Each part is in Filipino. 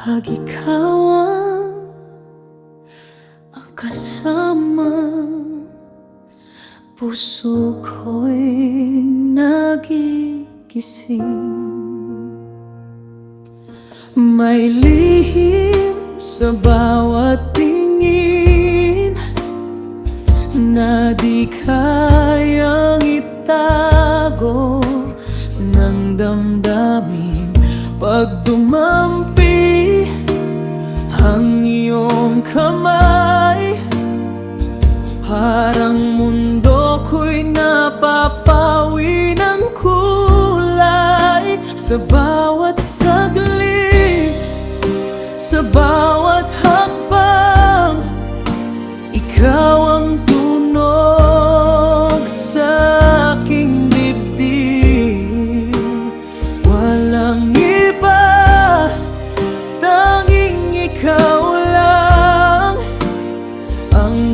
Pag ikaw ang, ang kasama Puso ko'y nagigising May lihim sa bawat tingin Na di kayang itago ng damdamin Pag dumampi iyong kamay. Parang mundo ko'y napapawi ng kulay. Sa bawat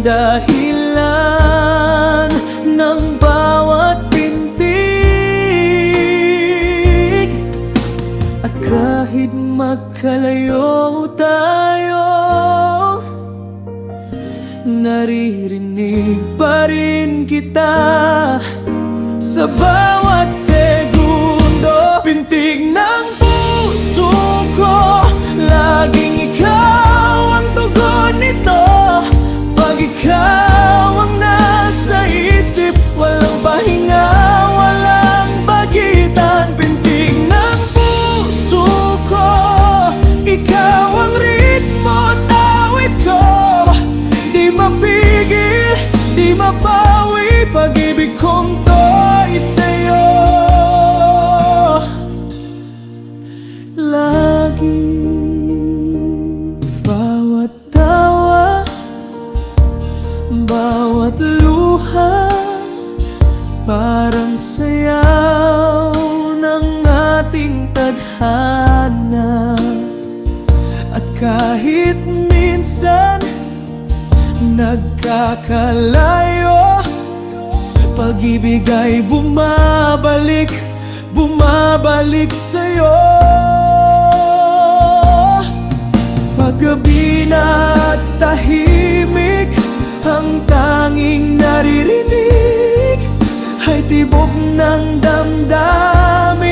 dahilan ng bawat pintig. At kahit magkalayo tayo Naririnig pa rin kita Sa bawat segundo. Pintig ng mabawi Pag-ibig kong to'y sa'yo. Lagi Bawat tawa Bawat luha Parang sayaw ng ating tadhana. At kahit minsan Nagkakalayo Pag-ibig ay bumabalik Bumabalik sa'yo. Paggabi na at tahimik Ang tanging naririnig Ay tibok ng damdamin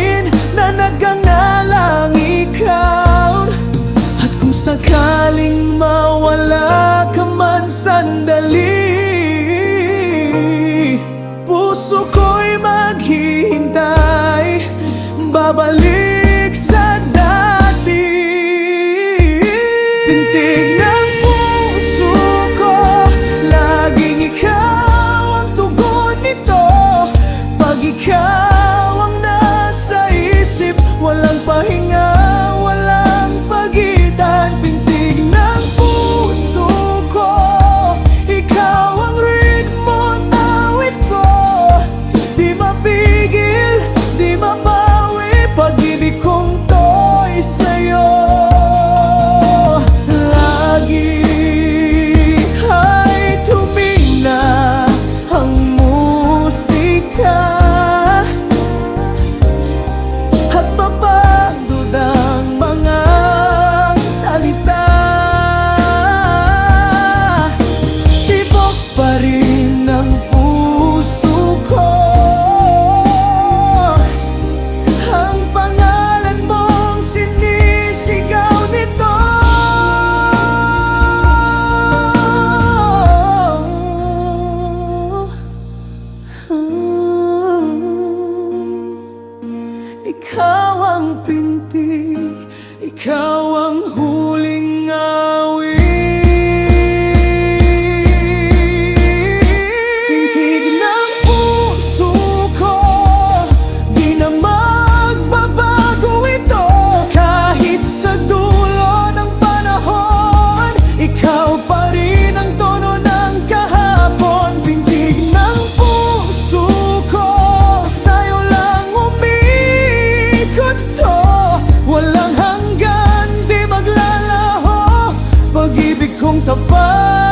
come kung tapat